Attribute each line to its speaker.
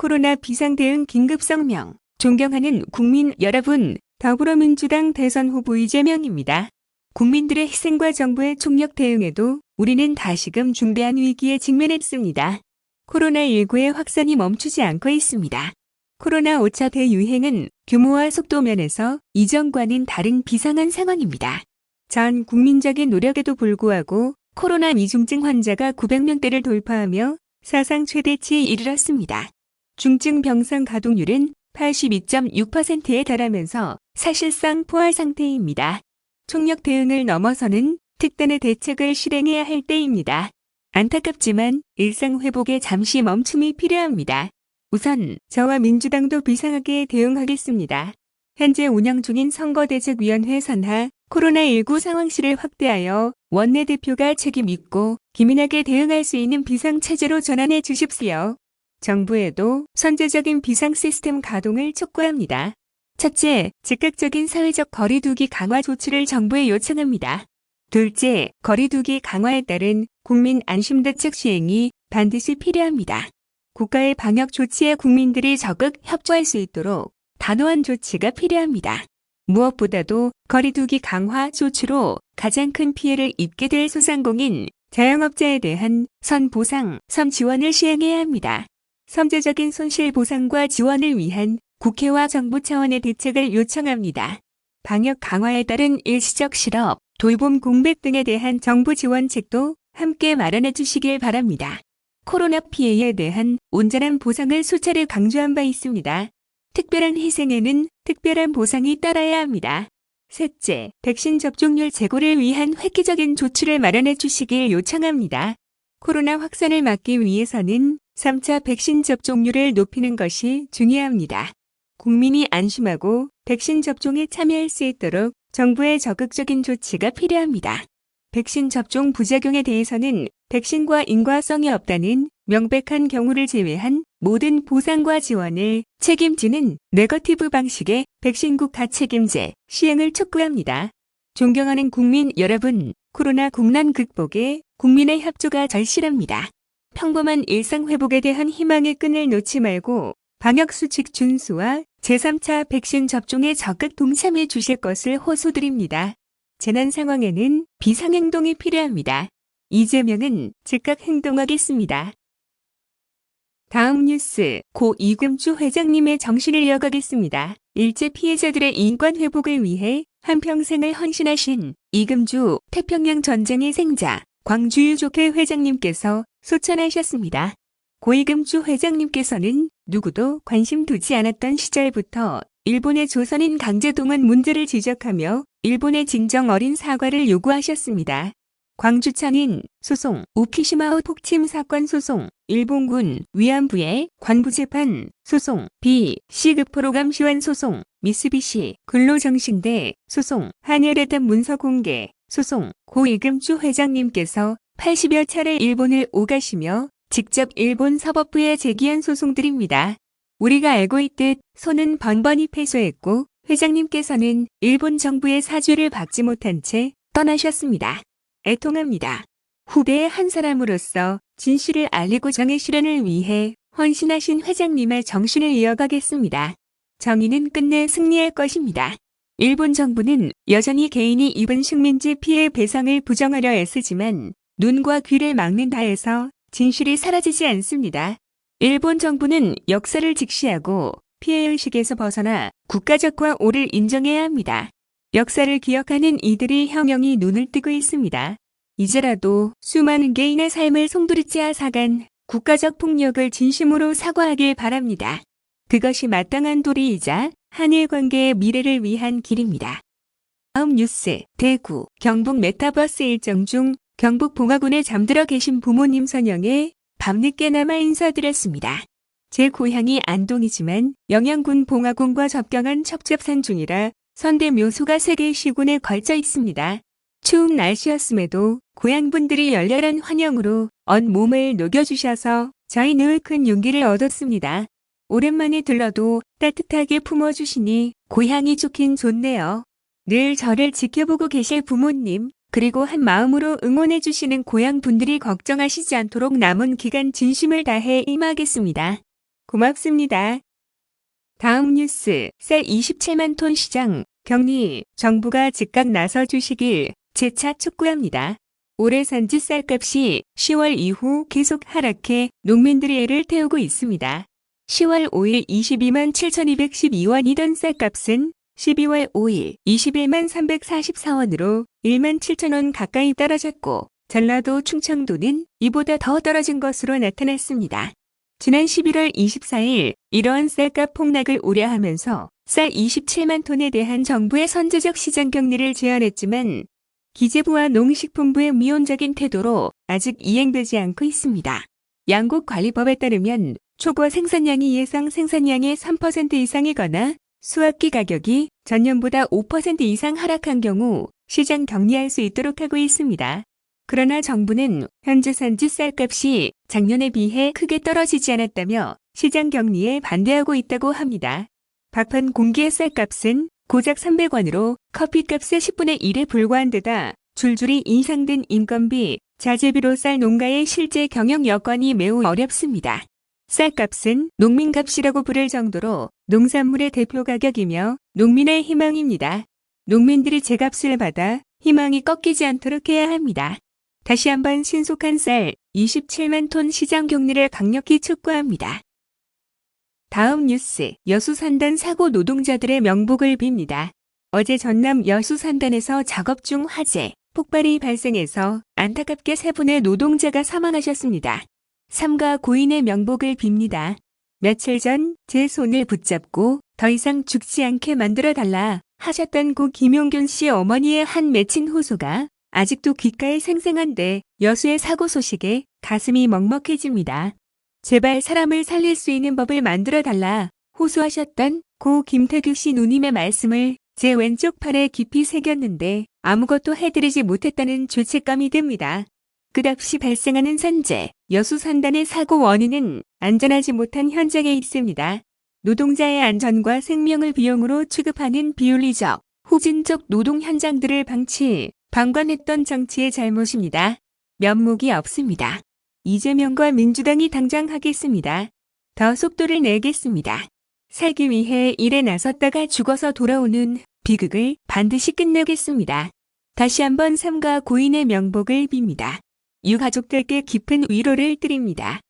Speaker 1: 코로나 비상대응 긴급성명. 존경하는 국민 여러분, 더불어민주당 대선 후보 이재명입니다. 국민들의 희생과 정부의 총력 대응에도 우리는 다시금 중대한 위기에 직면했습니다. 코로나19의 확산이 멈추지 않고 있습니다. 코로나 5차 대유행은 규모와 속도 면에서 이전과는 다른 비상한 상황입니다. 전 국민적인 노력에도 불구하고 코로나 미중증 환자가 900명대를 돌파하며 사상 최대치에 이르렀습니다. 중증 병상 가동률은 82.6%에 달하면서 사실상 포화 상태입니다. 총력 대응을 넘어서는 특단의 대책을 실행해야 할 때입니다. 안타깝지만 일상 회복에 잠시 멈춤이 필요합니다. 우선 저와 민주당도 비상하게 대응하겠습니다. 현재 운영 중인 선거대책위원회 산하 코로나19 상황실을 확대하여 원내대표가 책임 있고 기민하게 대응할 수 있는 비상체제로 전환해 주십시오. 정부에도 선제적인 비상 시스템 가동을 촉구합니다. 첫째, 즉각적인 사회적 거리두기 강화 조치를 정부에 요청합니다. 둘째, 거리두기 강화에 따른 국민 안심대책 시행이 반드시 필요합니다. 국가의 방역 조치에 국민들이 적극 협조할 수 있도록 단호한 조치가 필요합니다. 무엇보다도 거리두기 강화 조치로 가장 큰 피해를 입게 될 소상공인, 자영업자에 대한 선보상, 선지원을 시행해야 합니다. 선제적인 손실 보상과 지원을 위한 국회와 정부 차원의 대책을 요청합니다. 방역 강화에 따른 일시적 실업, 돌봄 공백 등에 대한 정부 지원책도 함께 마련해 주시길 바랍니다. 코로나 피해에 대한 온전한 보상을 수차례 강조한 바 있습니다. 특별한 희생에는 특별한 보상이 따라야 합니다. 셋째, 백신 접종률 제고를 위한 획기적인 조치를 마련해 주시길 요청합니다. 코로나 확산을 막기 위해서는 3차 백신 접종률을 높이는 것이 중요합니다. 국민이 안심하고 백신 접종에 참여할 수 있도록 정부의 적극적인 조치가 필요합니다. 백신 접종 부작용에 대해서는 백신과 인과성이 없다는 명백한 경우를 제외한 모든 보상과 지원을 책임지는 네거티브 방식의 백신국 가책임제 시행을 촉구합니다. 존경하는 국민 여러분, 코로나 국난 극복에 국민의 협조가 절실합니다. 평범한 일상 회복에 대한 희망의 끈을 놓지 말고 방역 수칙 준수와 제3차 백신 접종에 적극 동참해 주실 것을 호소드립니다. 재난 상황에는 비상행동이 필요합니다. 이재명은 즉각 행동하겠습니다. 다음 뉴스, 고 이금주 회장님의 정신을 이어가겠습니다. 일제 피해자들의 인권 회복을 위해 한평생을 헌신하신 이금주 태평양 전쟁의 생자 광주유족회 회장님께서 소천하셨습니다. 고이금주 회장님께서는 누구도 관심 두지 않았던 시절부터 일본의 조선인 강제동원 문제를 지적하며 일본의 진정 어린 사과를 요구하셨습니다. 광주창인 소송, 오키시마오 폭침 사건 소송, 일본군 위안부의 관부재판 소송, B, 시급 프로감 시환 소송, 미쓰비시 근로정신대 소송, 한일회담 문서 공개 소송, 고 이금주 회장님께서 80여 차례 일본을 오가시며 직접 일본 사법부에 제기한 소송들입니다. 우리가 알고 있듯 손은 번번이 패소했고 회장님께서는 일본 정부의 사죄를 받지 못한 채 떠나셨습니다. 애통합니다. 후배의 한 사람으로서 진실을 알리고 정의 실현을 위해 헌신하신 회장님의 정신을 이어가겠습니다. 정의는 끝내 승리할 것입니다. 일본 정부는 여전히 개인이 입은 식민지 피해 배상을 부정하려 애쓰지만 눈과 귀를 막는다 해서 진실이 사라지지 않습니다. 일본 정부는 역사를 직시하고 피해의식에서 벗어나 국가적과 오를 인정해야 합니다. 역사를 기억하는 이들이 형형이 눈을 뜨고 있습니다. 이제라도 수많은 개인의 삶을 송두리째 앗아간 국가적 폭력을 진심으로 사과하길 바랍니다. 그것이 마땅한 도리이자 한일 관계의 미래를 위한 길입니다. 다음 뉴스, 대구, 경북 메타버스 일정 중 경북 봉화군에 잠들어 계신 부모님 선영에 밤늦게나마 인사드렸습니다. 제 고향이 안동이지만 영양군 봉화군과 접경한 첩첩산 중이라 선대 묘소가 세개 시군에 걸쳐 있습니다. 추운 날씨였음에도 고향분들이 열렬한 환영으로 언 몸을 녹여주셔서 저희 늘큰 용기를 얻었습니다. 오랜만에 들러도 따뜻하게 품어주시니 고향이 좋긴 좋네요. 늘 저를 지켜보고 계실 부모님, 그리고 한 마음으로 응원해 주시는 고향 분들이 걱정하시지 않도록 남은 기간 진심을 다해 임하겠습니다. 고맙습니다. 다음 뉴스, 쌀 27만 톤 시장, 격리, 정부가 즉각 나서 주시길 재차 촉구합니다. 올해 산지 쌀값이 10월 이후 계속 하락해 농민들의 애를 태우고 있습니다. 10월 5일 22만 7,212원이던 쌀값은 12월 5일 21만 344원으로 1만 7천원 가까이 떨어졌고 전라도 충청도는 이보다 더 떨어진 것으로 나타났습니다. 지난 11월 24일 이러한 쌀값 폭락을 우려하면서 쌀 27만 톤에 대한 정부의 선제적 시장 격리를 제안했지만 기재부와 농식품부의 미온적인 태도로 아직 이행되지 않고 있습니다. 양국관리법에 따르면 초과 생산량이 예상 생산량의 3% 이상이거나 수확기 가격이 전년보다 5% 이상 하락한 경우 시장 격리할 수 있도록 하고 있습니다. 그러나 정부는 현재 산지 쌀값이 작년에 비해 크게 떨어지지 않았다며 시장 격리에 반대하고 있다고 합니다. 박판 공기의 쌀값은 고작 300원으로 커피값의 10분의 1에 불과한 데다 줄줄이 인상된 인건비, 자재비로 쌀 농가의 실제 경영 여건이 매우 어렵습니다. 쌀값은 농민값이라고 부를 정도로 농산물의 대표 가격이며 농민의 희망입니다. 농민들이 제값을 받아 희망이 꺾이지 않도록 해야 합니다. 다시 한번 신속한 쌀 27만 톤 시장 격리를 강력히 촉구합니다. 다음 뉴스, 여수 산단 사고 노동자들의 명복을 빕니다. 어제 전남 여수 산단에서 작업 중 화재, 폭발이 발생해서 안타깝게 세 분의 노동자가 사망하셨습니다. 삼가 고인의 명복을 빕니다. 며칠 전 제 손을 붙잡고 더 이상 죽지 않게 만들어 달라 하셨던 고 김용균 씨 어머니의 한 맺힌 호소가 아직도 귓가에 생생한데 여수의 사고 소식에 가슴이 먹먹해집니다. 제발 사람을 살릴 수 있는 법을 만들어 달라 호소하셨던 고 김태규 씨 누님의 말씀을 제 왼쪽 팔에 깊이 새겼는데 아무것도 해드리지 못했다는 죄책감이 듭니다. 끝없이 발생하는 산재, 여수 산단의 사고 원인은 안전하지 못한 현장에 있습니다. 노동자의 안전과 생명을 비용으로 취급하는 비윤리적, 후진적 노동 현장들을 방치, 방관했던 정치의 잘못입니다. 면목이 없습니다. 이재명과 민주당이 당장 하겠습니다. 더 속도를 내겠습니다. 살기 위해 일에 나섰다가 죽어서 돌아오는 비극을 반드시 끝내겠습니다. 다시 한번 삼가 고인의 명복을 빕니다. 유가족들께 깊은 위로를 드립니다.